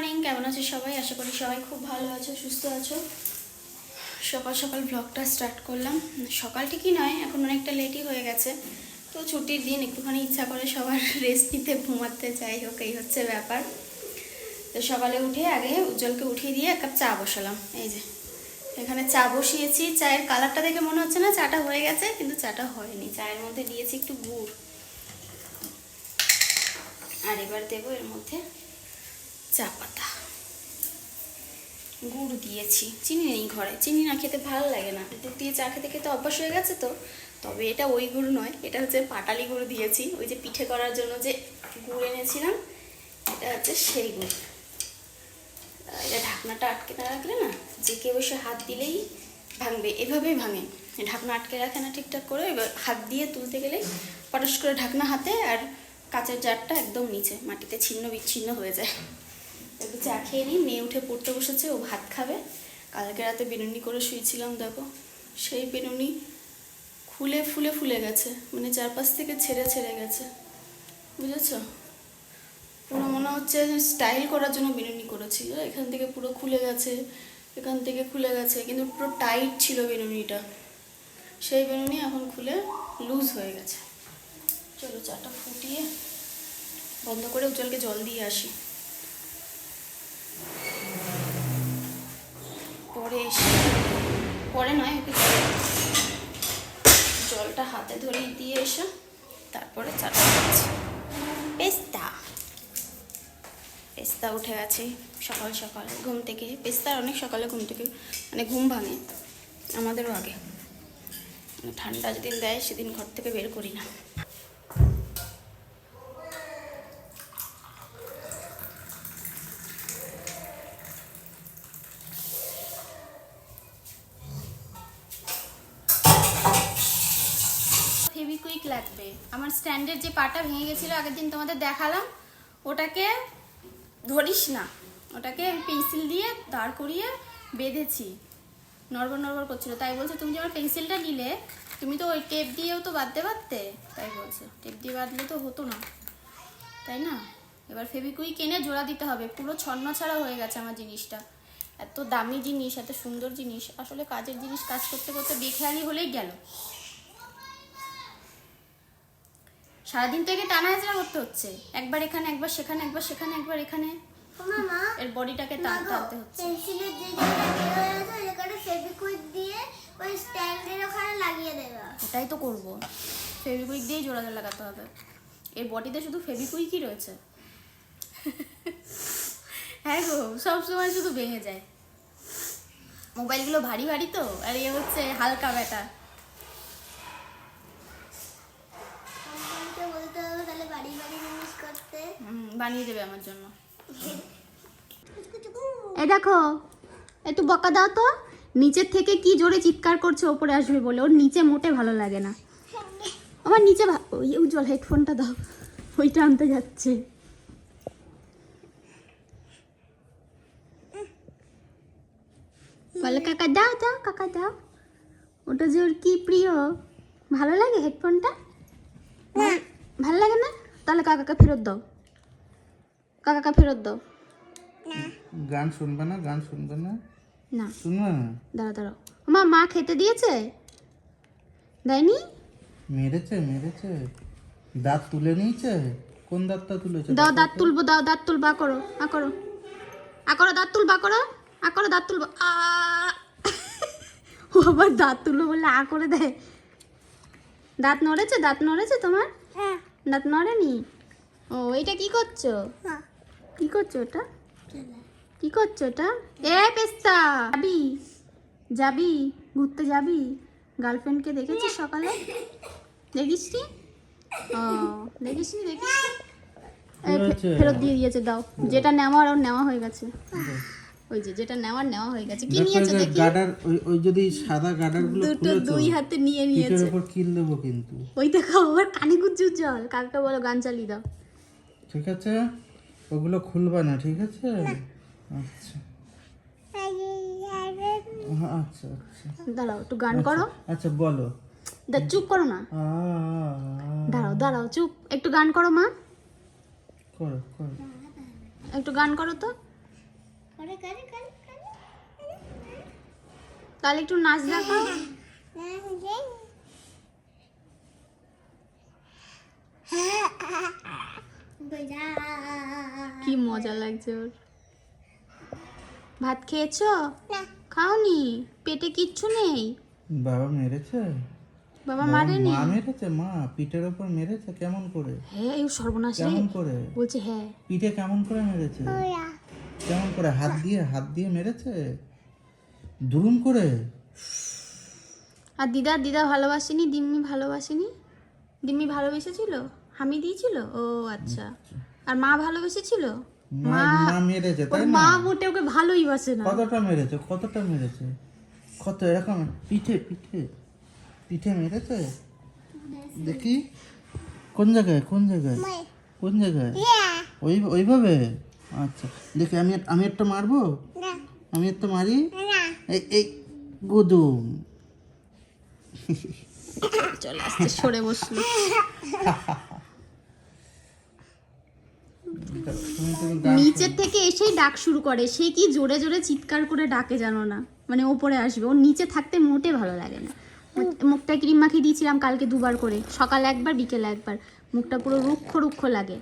Morning কেমন আছো সবাই? আশা করি সবাই খুব ভালো আছো, সুস্থ আছো। সকাল সকাল ব্লগটা স্টার্ট করলাম। সকাল ঠিকই নয়, এখন অনেকটা লেটই হয়ে গেছে। তো ছুটির দিন, একটুখানি ইচ্ছা করে সবার রেস্ট নিতে ঘুমাতে, যাই হোক, এই হচ্ছে ব্যাপার। তো সকালে উঠে আগে উজ্জ্বলকে উঠিয়ে দিয়ে এক কাপ চা বসালাম। এই যে, এখানে চা বসিয়েছি। চায়ের কালারটা দেখে মনে হচ্ছে না চাটা হয়ে গেছে, কিন্তু চাটা হয়নি। চায়ের মধ্যে দিয়েছি একটু গুড়। আর এবার দেবো এর মধ্যে চা পাতা। গুড় দিয়েছি, চিনি নেই ঘরে। চিনি না খেতে ভালো লাগে না। দুধ দিয়ে চা খেতে খেতে অভ্যাস হয়ে গেছে তো। তবে এটা ওই গুড় নয়, এটা হচ্ছে পাটালি গুঁড়ো দিয়েছি। ওই যে পিঠে করার জন্য যে গুড় এনেছিলাম, এটা হচ্ছে সেই গুড়। এটা ঢাকনাটা আটকে না রাখলে না যে কেউ এসে হাত দিলেই ভাঙবে। এভাবেই ভাঙে। ঢাকনা আটকে রাখে না ঠিকঠাক করে, এবার হাত দিয়ে তুলতে গেলেই পটাশ করে ঢাকনা হাতে আর কাঁচের জারটা একদম নিচে, মাটিতে ছিন্ন বিচ্ছিন্ন হয়ে যায়। একটু চা খেয়ে নিই। মেয়ে উঠে পড়তে বসেছে, ও ভাত খাবে। কালকে রাতে বেনুনি করে শুয়েছিলাম, দেখো। সেই বেনুনি খুলে ফুলে ফুলে গেছে মানে চারপাশ থেকে ছেড়ে ছেড়ে গেছে। বুঝেছ? পুরো মনে হচ্ছে স্টাইল করার জন্য বেনুনি করেছিল এখান থেকে পুরো খুলে গেছে, এখান থেকে খুলে গেছে, কিন্তু পুরো টাইট ছিল বেনুনিটা। সেই বেনুনি এখন খুলে লুজ হয়ে গেছে। চলো চাটা ফুটিয়ে বন্ধ করে উজ্জ্বলকে জল দিয়ে আসি। পরে পরে নয়, ওকে জলটা হাতে ধরে দিয়ে এসে, তারপরে চাটা খাচ্ছি। পেস্তা। পেস্তা উঠে গেছে সকাল সকাল, ঘুম থেকে। পেস্তার অনেক সকালে ঘুম থেকে মানে ঘুম ভাঙে, আমাদেরও আগে। ঠান্ডা যেদিন দেয়, সেদিন ঘর থেকে বের করি না। ফেভিকুইক লাগবে। আমার স্ট্যান্ডের যে পাটা ভেঙে গেছিল, আগের দিন তোমাদের দেখালাম, ওটাকে ধরিস না। ওটাকে আমি পেন্সিল দিয়ে দাঁড় করিয়ে বেঁধেছি। নড়বড় নড়বড় করছিল। তাই বলছে, তুমি যে আমার পেন্সিলটা নিলে, তুমি তো ওই টেপ দিয়েও তো বাঁধতে পারতে তাই বলছে। টেপ দিয়ে বাঁধলে তো হতো না। তাই না? এবার ফেভিকুইক এনে জোড়া দিতে হবে। পুরো ছন্ন ছাড়া হয়ে গেছে আমার জিনিসটা। এত দামি জিনিস, এত সুন্দর জিনিস। আসলে কাজের জিনিস কাজ করতে করতে বেখেয়ালি হলেই গেল। সারাদিন থেকে টানা হেঁচড়া করতে হচ্ছে। একবার এখানে একবার সেখানে একবার সেখানে একবার এখানে। এর বডিটাকে টান টানতে হচ্ছে। পেন্সিলের যে জায়গাটা ফেভিকুইক দিয়ে ওই স্ট্যান্ডের ওখানে লাগিয়ে দেবে। এটাই তো করব। ফেভিকুইক দিয়েই জোড়া লাগাতে হবে। এর বডিতে শুধু ফেভিকুইকই রয়েছে। হ্যাঁ গো সব সময় শুধু ভেঙে যায়। মোবাইলগুলো ভারী ভারী তো আর এ হচ্ছে হালকা ব্যাটা কোম্পানিকে বলতে হবে তাহলে বাড়ি বাড়ি জিনিস করতে হুম, বানিয়ে দেবে আমার জন্য। এই দেখো একটু বকা দাও তো। নিচের থেকে কি জোরে চিৎকার করছে ওপরে আসবে বলে। ওর নিচে মোটে ভালো লাগে না। আমার নিচে ওই উজ্জ্বল হেডফোনটা দাও। ওইটা আনতে যাচ্ছে। বলে কাকা দাও দাও কাকা দাও। ওটা যে ওর কি প্রিয়। ভালো লাগে হেডফোনটা? ভালো লাগে না? তাহলে কাকাকে ফেরত দাও। কাকাকে ফেরত দাও। গান শুনবে না গান শুনবে না? না। শুনবে না? দাঁড়া দাঁড়াও। মা মা খেতে দিয়েছে? দেয়নি? মেরেছে মেরেছে। দাঁত তুলে নিয়েছে? কোন দাঁতটা তুলেছে? দাও দাঁত তুলবো দাও দাঁত তুলবো করো আ করো। আ করো দাঁত তুলবো করো আ করো দাঁত তুলবো। আ। ও আবার দাঁত তুলবো বললে আ করে দেয়। দাঁত নড়েছে দাঁত নড়েছে তোমার? হ্যাঁ। দাঁত নড়েনি? ও এটা কি করছ? কি করছ ওটা কি করছ ওটা এ পেস্তা! যাবি? যাবি? ঘুরতে যাবি? গার্লফ্রেন্ডকে দেখেছিস সকালে? দেখিস নি? ও দেখিস নি দেখিস? ফেরত দিয়ে দিয়েছে দাও। যেটা নেওয়ার ওর নেওয়া হয়ে গেছে। ওই যে যেটা নেওয়ার নেওয়া হয়ে গেছে। কি নিয়েছো দেখি। গাডার ওই ওই যদি সাদা গাডারগুলো দুটো দুই হাতে নিয়ে নিয়েছে। উপর কিল দেবো কিন্তু। ওই দেখো ওর কানে গুজ্জু জল। কাকটা বলো গান চালিয়ে দাও। ঠিক আছে? ওগুলো খুলবা না ঠিক আছে? আচ্ছা। হ্যাঁ, আচ্ছা আচ্ছা। দাঁড়াও একটু গান করো। আচ্ছা বলো। দা চুপ করো না। দাঁড়াও দাঁড়াও চুপ। একটু গান করো মা। করো করো। একটু গান করো তো। করে করে করে করে। তাহলে একটু নাচ দেখাও কি মজা লাগছে ওর। ভাত খেয়েছো? খাওনি? পেটে কিচ্ছু নেই? বাবা মেরেছে? বাবা মারেনি? মা মেরেছে? মা পিঠের ওপর মেরেছে? কেমন করে? হ্যাঁ এই সর্বনাশ কেমন করে? বলছে হ্যাঁ পিঠে কেমন করে মেরেছে? কেমন করে? হাত দিয়ে হাত দিয়ে মেরেছে? দুরুম করে? আর দিদা দিদা ভালোবাসেনি? দিম্মি ভালোবাসেনি? দিম্মি ভালোবেসেছিল? হামি দিয়েছিল? ও আচ্ছা। আর মা ভালোবেসেছিল? মা মা মেরেছে তাই না? মা মোটে ওকে ভালোই বাসে না। কতটা মেরেছে? কতটা মেরেছে? কত এরকম? পিঠে পিঠে। পিঠে মেরেছে? দেখি। কোন জায়গায়? কোন জায়গায়? কোন জায়গায়? ওই ওইভাবে? আচ্ছা। দেখি আমি আমি একটা মারবো? আমি একটা মারি? এই এই গুদুম। চলে আসতে সরে বসল। নিচের থেকে এসেই ডাক শুরু করে। সে কি জোরে জোরে চিৎকার করে ডাকে জানো না? মানে ওপরে আসবে। ওর নিচে থাকতে মোটে ভালো লাগে না। মুখটা ক্রিম মাখিয়ে দিয়েছিলাম কালকে দুবার করে। সকাল একবার, বিকেলে একবার। মুখটা পুরো রুক্ষ রুক্ষ লাগে।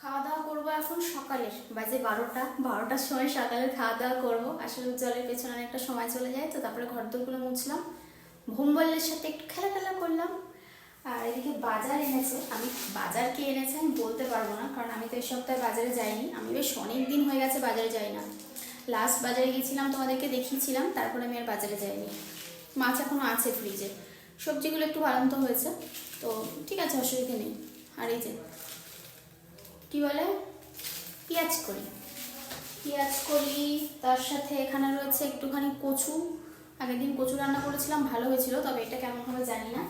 খাওয়া দাওয়া করব এখন সকালের বাজে বারোটা। বারোটার সময় সকালে খাওয়া দাওয়া করব। আসলে জলের পেছনে অনেকটা সময় চলে যায়, তো তারপরে ঘর দোরগুলো মুছলাম ভোম্বলের সাথে একটু খেলা খেলা করলাম। আর এদিকে বাজার এনেছে। আমি বাজার কে এনেছে আমি বলতে পারব না, কারণ আমি তো এই সপ্তাহে বাজারে যাইনি। আমি বেশ অনেক দিন হয়ে গেছে বাজারে যাই না। লাস্ট বাজারে গেছিলাম, তোমাদেরকে দেখিয়েছিলাম, তারপরে আমি আর বাজারে যাইনি। মাছ এখনও আছে ফ্রিজে সবজিগুলো একটু বাড়ন্ত হয়েছে, তো ঠিক আছে, অসুবিধা নেই। আর এই যে, কি বলে? পেঁয়াজ করি। পেঁয়াজ করি, তার সাথে এখানে রয়েছে একটুখানি কচু। আগের দিন কচু রান্না করেছিলাম, ভালো হয়েছিল, তবে এটা কেমন হবে জানি না।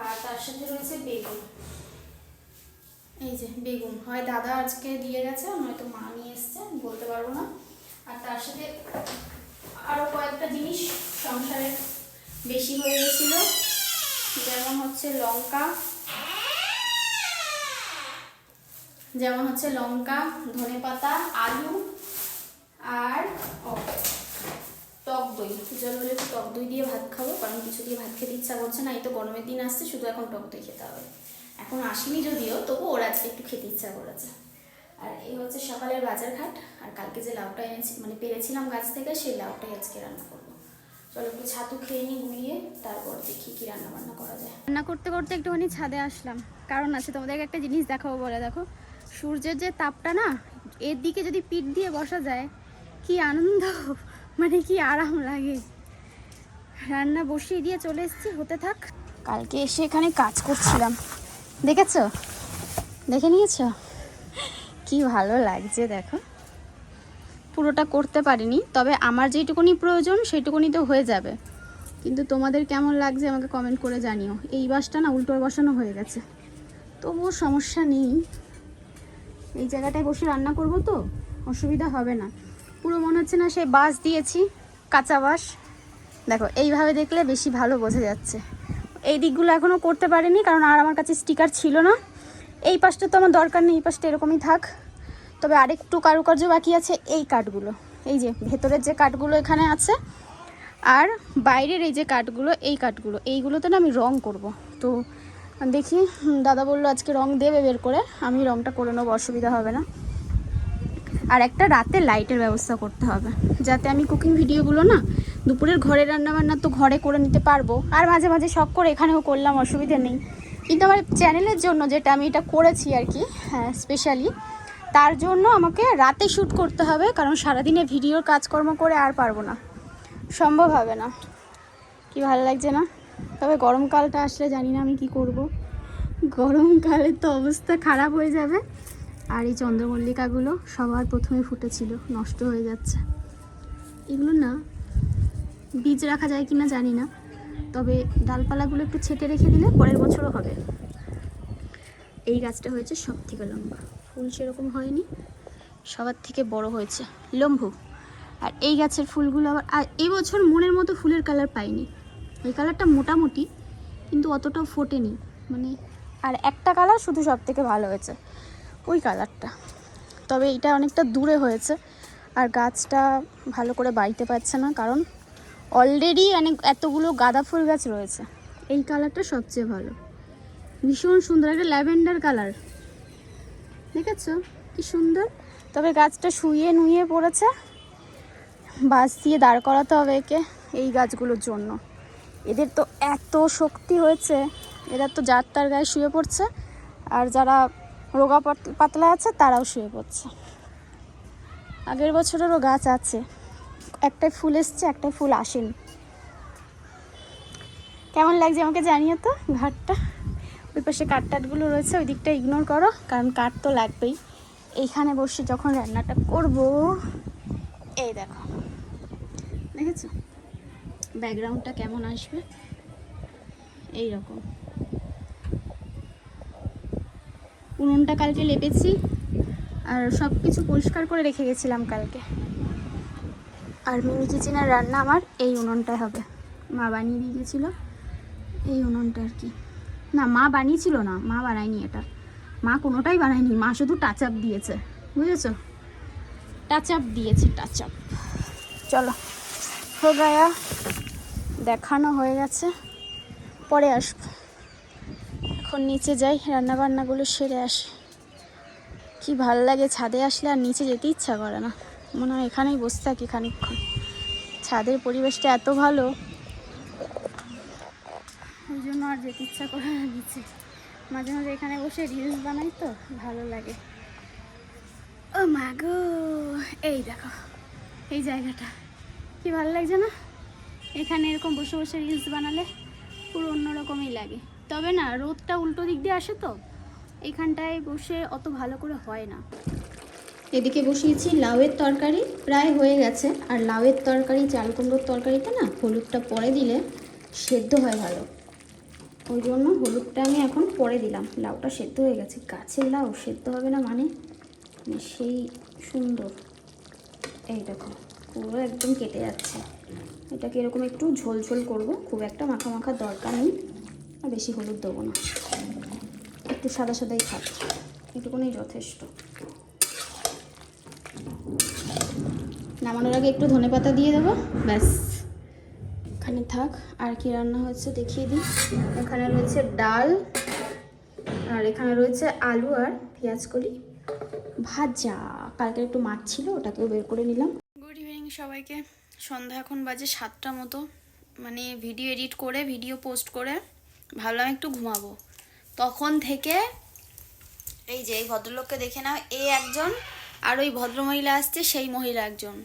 আর তার সাথে রয়েছে বেগুন। এই যে, বেগুন। হয় দাদা আজকে দিয়ে গেছে, নয়তো মা নিয়ে এসছে বলতে পারব না। আর তার সাথে আরও কয়েকটা জিনিস সংসারে বেশি হয়ে গেছিল। যেমন হচ্ছে লঙ্কা যেমন হচ্ছে লঙ্কা ধনে পাতা আলু আর টক দই। জল হলে একটু টক দই দিয়ে ভাত খাব, কারণ কিছু দিয়ে ভাত খেতে ইচ্ছা করছে না, এই তো গরমের দিন আসছে, শুধু এখন টক দই খেতে হবে। এখন আসেনি যদিও, তবু ওর আজকে একটু খেতে ইচ্ছা করেছে। আর এই হচ্ছে সকালের বাজার ঘাট, আর কালকে যে লাউটা এনেছি মানে পেরেছিলাম গাছ থেকে, সেই লাউটাই আজকে রান্না করব। চলো একটু ছাতু খেয়ে নিই গুলিয়ে তারপর দেখি কি রান্না বান্না করা যায়। রান্না করতে করতে একটুখানি ছাদে আসলাম। কারণ আছে, তোমাদেরকে একটা জিনিস দেখাবো, বলে দেখো। সূর্যের যে তাপটা না, এর দিকে যদি পিঠ দিয়ে বসা যায়, কি আনন্দ মানে কি আরাম লাগে। রান্না বসিয়ে দিয়ে চলে এসেছি, হতে থাক। কালকে এসে এখানে কাজ করছিলাম। দেখেছ? দেখে নিয়েছো? কি ভালো লাগছে, দেখো। পুরোটা করতে পারিনি, তবে আমার যেটুকুনি প্রয়োজন, সেইটুকুনি তো হয়ে যাবে। কিন্তু তোমাদের কেমন লাগছে আমাকে কমেন্ট করে জানিও। এই বাসটা না উল্টোর বসানো হয়ে গেছে। তবুও সমস্যা নেই। এই জায়গাটায় বসে রান্না করব তো, অসুবিধা হবে না। পুরো মনে হচ্ছে না সেই বাস দিয়েছি, কাঁচা বাস দেখো, এইভাবে দেখলে বেশি ভালো বোঝা যাচ্ছে। এই দিকগুলো এখনও করতে পারিনি, কারণ আর আমার কাছে স্টিকার ছিল না। এই পাশটা তো আমার দরকার নেই, এই পাশটা এরকমই থাক। তবে আরেকটু কারুকার্য বাকি আছে এই কাঠগুলো। এই যে, ভেতরের যে কাঠগুলো এখানে আছে, আর বাইরের এই যে কাঠগুলো, এই কাঠগুলো, এইগুলোতে না আমি রং করব। তো দেখি, দাদা বলল আজকে রং দেবে বের করে, আমি রংটা করে নেব, অসুবিধা হবে না। আর একটা রাতে লাইটের ব্যবস্থা করতে হবে, যাতে আমি কুকিং ভিডিওগুলো না, দুপুরের ঘরে রান্নাবান্না তো ঘরে করে নিতে পারব, আর মাঝে মাঝে শখ করে এখানেও করলাম, অসুবিধা নেই। কিন্তু আমার চ্যানেলের জন্য, যেটা আমি এটা করেছি আর কি হ্যাঁ স্পেশালি তার জন্য আমাকে রাতে শ্যুট করতে হবে, কারণ সারাদিনে ভিডিওর কাজকর্ম করে আর পারব না। সম্ভব হবে না। কি ভালো লাগছে না? তবে গরমকালটা আসলে জানি না আমি কি করব। গরমকালে তো অবস্থা খারাপ হয়ে যাবে। আর এই চন্দ্রমল্লিকাগুলো সবার প্রথমে ফুটেছিল, নষ্ট হয়ে যাচ্ছে। এগুলো না বীজ রাখা যায় কি না জানি না। তবে ডালপালাগুলো একটু ছেটে রেখে দিলে পরের বছরও হবে। এই গাছটা হয়েছে সব থেকে লম্বা। ফুল সেরকম হয়নি, সবার থেকে বড় হয়েছে, লম্বু। আর এই গাছের ফুলগুলো আবার, আর এবছর মনের মতো ফুলের কালার পাইনি। এই কালারটা মোটামুটি কিন্তু অতটাও ফোটেনি। মানে আর একটা কালার শুধু সব থেকে ভালো হয়েছে ওই কালারটা। তবে এটা অনেকটা দূরে হয়েছে আর গাছটা ভালো করে বাড়িতে পারছে না কারণ অলরেডি অনেক এতগুলো গাঁদা ফুল গাছ রয়েছে। এই কালারটা সবচেয়ে ভালো। ভীষণ সুন্দর একটা ল্যাভেন্ডার কালার। দেখেছ? কি সুন্দর। তবে গাছটা শুয়ে নুয়ে পড়েছে বাঁশ দিয়ে দাঁড় করাতে হবে একে এই গাছগুলোর জন্য। এদের তো এত শক্তি হয়েছে, এরা তো যার তার গায়ে শুয়ে পড়ছে, আর যারা রোগা পাতলা আছে তারাও শুয়ে পড়ছে। আগের বছরেরও গাছ আছে, একটাই ফুল এসছে, একটাই ফুল আসেনি। কেমন লাগছে আমাকে জানিও তো ঘাটটা? ওই পাশে কাঠ টাটগুলো রয়েছে, ওই দিকটা ইগনোর করো, কারণ কাঠ তো লাগবেই। এইখানে বসে যখন রান্নাটা করব, এই দেখো, দেখেছ? ব্যাকগ্রাউন্ডটা কেমন আসবে? এই রকম উনুনটা কালকে লেপেছি, আর সব কিছু পরিষ্কার করে রেখে গেছিলাম কালকে। আর মিনি কিচেনের রান্না আমার, এই উনুনটায় হবে। মা বানিয়ে দিয়ে গেছিল, এই উনুনটা আর কি। না, মা বানিয়েছিল না, মা বানায়নি এটা। মা কোনোটাই বানায়নি, মা শুধু টাচ আপ দিয়েছে, বুঝেছ? টাচ আপ দিয়েছে টাচ আপ চলো, হো গায়া। দেখানো হয়ে গেছে। পরে আসব। এখন নিচে যাই রান্না বান্নাগুলো সেরে আসি। কি ভালো লাগে ছাদে আসলে আর নিচে যেতে ইচ্ছা করে না। মনে হয় এখানেই বসে থাকি খানিকক্ষণ। ছাদের পরিবেশটা এত ভালো। ওই জন্য আর যেতে ইচ্ছা করে না নিচে। মাঝে মাঝে এখানে বসে রিলস বানাই তো, ভালো লাগে। ও মাগো এই দেখো, এই জায়গাটা। কি ভালো লাগছে না? এখানে এরকম বসে বসে রিলস বানালে পুরো অন্যরকমই লাগে। তবে না, রোদটা উল্টো দিক দিয়ে আসে তো, এখানটায় বসে অত ভালো করে হয় না। এদিকে বসিয়েছি লাউয়ের তরকারি, প্রায় হয়ে গেছে। আর লাউয়ের তরকারি, চাল কুমড়োর তরকারিতে না, হলুদটা পরে দিলে সেদ্ধ হয় ভালো। ওই জন্য হলুদটা আমি এখন পরে দিলাম। লাউটা সেদ্ধ হয়ে গেছে। গাছের লাউ সেদ্ধ হবে না মানে? মানে সেই সুন্দর। এই দেখো, পুরো একদম কেটে যাচ্ছে। এটাকে এরকম একটু ঝোল ঝোল করব। খুব একটা মাখা মাখা দরকার নেই। আর বেশি হলুদ দেবো না। একটু সাদা সাদাই থাক এটুকুনি যথেষ্ট। নামানোর আগে একটু ধনে পাতা দিয়ে দেবো। ব্যাস। এখানে থাক। আর কি রান্না হচ্ছে দেখিয়ে দিই। এখানে রয়েছে ডাল। আর এখানে রয়েছে আলু আর পেঁয়াজ কলি। ভাজা। কালকে একটু মাছ ছিল, ওটাকেও বের করে নিলাম। গুড ইভিনিং সবাইকে। সন্ধ্যা এখন বাজে সাতটা মতো। মানে ভিডিও এডিট করে ভিডিও পোস্ট করে ভাবলাম একটু ঘুমাবো। তখন থেকে এই যে এই ভদ্রলোককে দেখে নাও এ একজন আর ওই ভদ্রমহিলা আসছে সেই মহিলা একজন।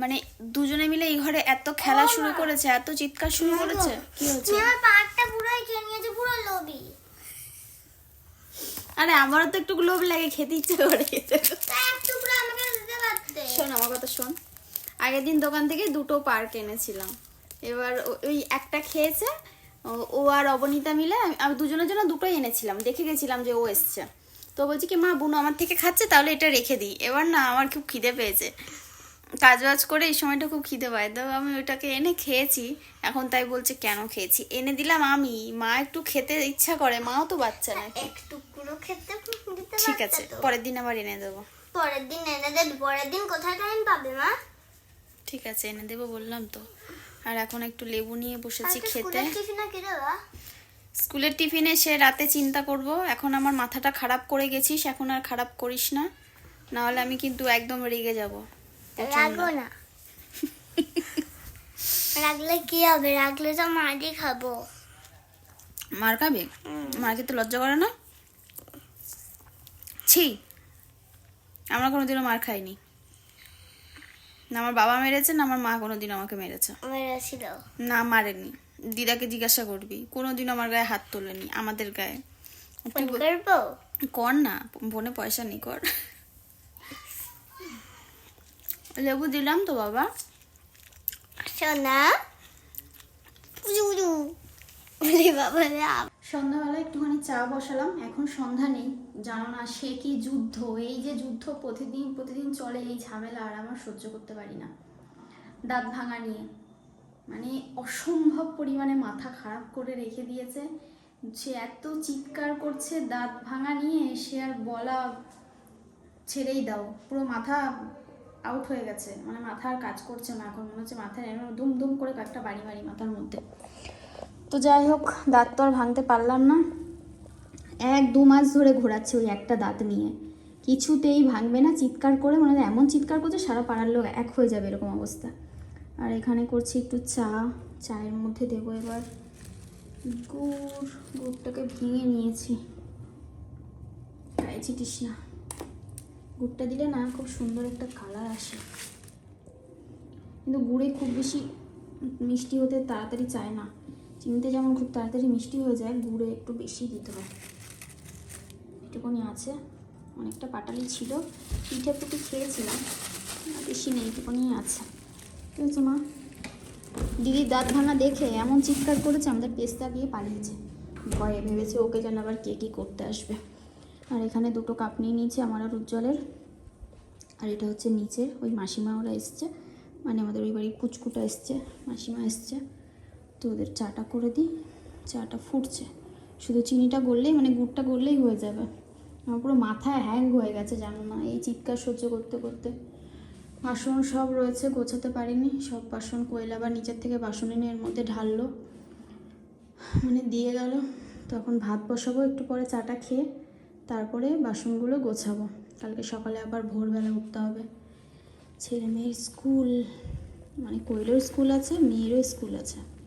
মানে দুজনে মিলে এই ঘরে এত খেলা শুরু করেছে এত চিৎকার শুরু করেছে। কি হচ্ছে আমার পাটটা পুরোই খেয়ে নিয়েছে পুরো লোভি। আরে আমারও তো একটু লোভ লাগে খেতে ইচ্ছে করে। শোন আমার কথা শোন। আগের দিন দোকান থেকে দুটো পার্ক এনেছিলাম। এবার ওই একটা খেয়েছে ও- আর অবনীতা মিলে আমি- দুজনের জন্য দুটোই এনেছিলাম দেখে গেছিলাম যে ও এসছে। তো বলছি কি মা বুনু আমার থেকে খাচ্ছে তাহলে এটা রেখে দিই। এবার না আমার খুব খিদে পেয়েছে। কাজ বাজ করে এই সময়টা খুব খিদে পায়। তো আমি ওটাকে এনে খেয়েছি এখন তাই বলছে কেন খেয়েছি? এনে দিলাম আমি মা একটু খেতে ইচ্ছা করে মাও তো বাচ্চা না খেতে ঠিক আছে পরের দিন আবার এনে দেবো। পরের দিন এনে দেবে পরের দিন কোথায় টাইম পাবে মা? ঠিক আছে এনে দেবো বললাম তো। আর এখন একটু লেবু নিয়ে বসেছি খেতে। স্কুলের টিফিনে সে রাতে চিন্তা করব। এখন আমার মাথাটা খারাপ করে গেছিস এখন আর খারাপ করিস না। না হলে আমি কিন্তু একদম রেগে যাব। না। রাখলে কি হবে? রাখলে তো মাটি খাব। মার খাবে? মার খেতে লজ্জা করে না? ছি আমরা কোনোদিনও মার খাইনি। না আমার বাবা মেরেছে না আমার মা কোনোদিন আমাকে মেরেছে। মেরেছিল। না মারেনি। দিদাকে জিজ্ঞাসা করবি কোনোদিন আমার গায়ে হাত তোলেনি আমাদের গায়ে। কর না ফোনে পয়সা নেই কর। লেবু দিলাম তো বাবা। সোনা পুজু বাবা সন্ধ্যাবেলা একটুখানি চা বসালাম, এখন সন্ধ্যা নেই, জানো না সে কি যুদ্ধ, এই যে যুদ্ধ প্রতিদিন প্রতিদিন চলে এই ঝামেলা আর আমার সহ্য করতে পারি না। দাঁত ভাঙা নিয়ে মানে অসম্ভব পরিমাণে মাথা খারাপ করে রেখে দিয়েছে, সে এত চিৎকার করছে, দাঁত ভাঙা নিয়ে সে আর বলা ছেড়েই দাও, পুরো মাথা আউট হয়ে গেছে মানে মাথা আর কাজ করছে না, এখন মনে হচ্ছে মাথায় এরকম দুম দুম করে একটা বাড়ি বাড়ি মাথার মধ্যে। তো যাই হোক, দাঁত তো আর ভাঙতে পারলাম না। এক দু মাস ধরে ঘোরাচ্ছে ওই একটা দাঁত নিয়ে। কিছুতেই ভাঙবে না, চিৎকার করে মানে এমন চিৎকার করছে, সারা পাড়ার লোক এক হয়ে যাবে এরকম অবস্থা। আর এখানে করছি একটু চা, চায়ের মধ্যে দেবো এবার। গুড়, গুড়টাকে ভেঙে নিয়েছি। চিটিস না। গুড়টা দিলে না খুব সুন্দর একটা কালার আসে। কিন্তু গুড়ে খুব বেশি মিষ্টি হতে তাড়াতাড়ি চায় না। চিনিতে যেমন খুব তাড়াতাড়ি মিষ্টি হয়ে যায়, গুড়ে একটু বেশি দিতে হয় এটুকুনি আছে। অনেকটা পাটালি ছিল। পিঠে পুটি খেয়েছিলাম বেশি নেই, এটুকুনি আছে। ঠিক মা? দিদির দাঁত ভাঙা দেখে এমন চিৎকার করেছে, আমাদের পেস্তা গিয়ে পালিয়েছে। ভয়ে ভেবেছে ওকে যেন আবার কে কী করতে আসবে। আর এখানে দুটো কাপ নিয়ে নিয়েছি আমার আর উজ্জ্বলের। আর এটা হচ্ছে নিচের। ওই মাসিমা ওরা এসছে। মানে আমাদের ওই বাড়ির পুচকুটা এসছে। মাসিমা এসছে। তো ওদের চাটা করে দিই, চাটা ফুটছে। শুধু চিনিটা গড়লেই মানে গুড়টা গড়লেই হয়ে যাবে। আমার পুরো মাথায় হ্যাং হয়ে গেছে, জানো না। এই চিৎকার সহ্য করতে করতে। বাসন সব রয়েছে, গোছাতে পারিনি। সব বাসন কয়লা আবার নিচের থেকে বাসন এনে এর মধ্যে ঢাললো। মানে দিয়ে গেল। তখন ভাত বসাবো, একটু পরে চাটা খেয়ে তারপরে বাসনগুলো গোছাবো। কালকে সকালে আবার ভোরবেলা উঠতে হবে। ছেলে মেয়ের স্কুল মানে কৈলোর স্কুল আছে, মেয়েরও স্কুল আছে।